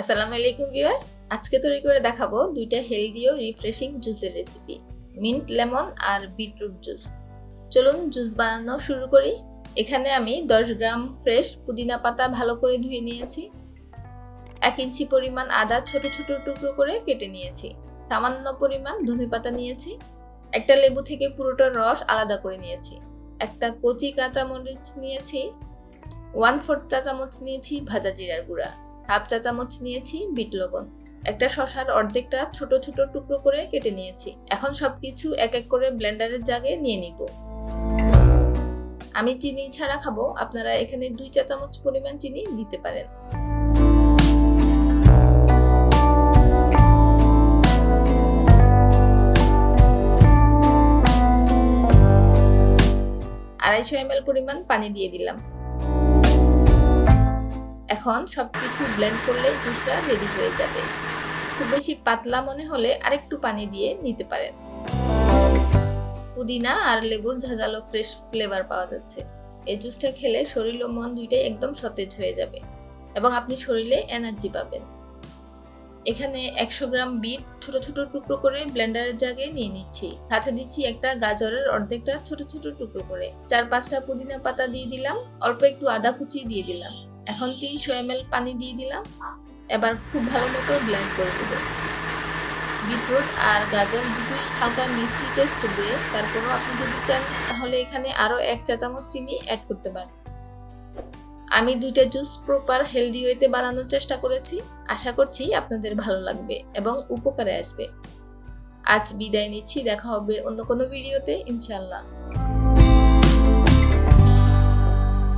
আসসালামু আলাইকুম ভিউয়ার্স। আজকে তৈরি করে দেখাবো দুইটা হেলদি ও রিফ্রেশিং জুসের রেসিপি মিন্ট লেমন আর বিটরুট জুস চলুন জুস বানানো শুরু করি। এখানে আমি 10 গ্রাম ফ্রেশ পুদিনা পাতা ভালো করে ধুয়ে নিয়েছি। এক ইঞ্চি পরিমাণ আদা ছোট ছোট টুকরো করে কেটে নিয়েছি। সামান্য পরিমাণ ধনে পাতা নিয়েছি। একটা লেবু থেকে পুরোটার রস আলাদা করে নিয়েছি। একটা কচি কাঁচামরিচ নিয়েছি। ওয়ান ফোর্থ চা চামচ নিয়েছি ভাজা জিরার গুঁড়া। হাফ চা চামচ নিয়েছি বিট লবণ। একটা শশার অর্ধেকটা ছোট ছোট টুকরো করে কেটে নিয়েছি। এখন সবকিছু এক এক করে ব্লেন্ডারের জাগে নিয়ে নিব। আমি চিনি ছাড়া খাব, আপনারা এখানে দুই চা চামচ পরিমাণ চিনি দিতে পারেন। আড়াইশো এম পরিমাণ পানি দিয়ে দিলাম। এখন সবকিছু ব্লেন্ড করলে জুসটা রেডি হয়ে যাবে। খুব বেশি পাতলা মনে হলে আরেকটু পানি দিয়ে নিতে পারেন। পুদিনা আর লেবুর ঝাঁঝালো ফ্রেশ ফ্লেভার পাওয়া যাচ্ছে। এই জুসটা খেলে শরীর ও মন দুইটাই একদম সতেজ হয়ে যাবে এবং আপনি শরীরে এনার্জি পাবেন। এখানে একশো গ্রাম বিট ছোট ছোট টুকরো করে ব্লেন্ডারের জায়গায় নিয়ে নিচ্ছি। সাথে দিচ্ছি একটা গাজরের অর্ধেকটা ছোট ছোট টুকরো করে। চার পাঁচটা পুদিনা পাতা দিয়ে দিলাম, অল্প একটু আদা কুচি দিয়ে দিলাম। এখন তিনশো এম পানি দিয়ে দিলাম। এবার খুব ভালো মতো ব্লেন্ড করে দেবো বিটরুট আর গাজর দুটোই হালকা মিষ্টি টেস্ট দিয়ে তারপরও আপনি যদি চান, তাহলে এখানে আরও এক চা চামচ চিনি অ্যাড করতে পারেন। আমি দুইটা জুস প্রপার হেলদি ওয়েতে বানানোর চেষ্টা করেছি। আশা করছি আপনাদের ভালো লাগবে এবং উপকারে আসবে। আজ বিদায় নিচ্ছি, দেখা হবে অন্য কোনো ভিডিওতে ইনশাল্লাহ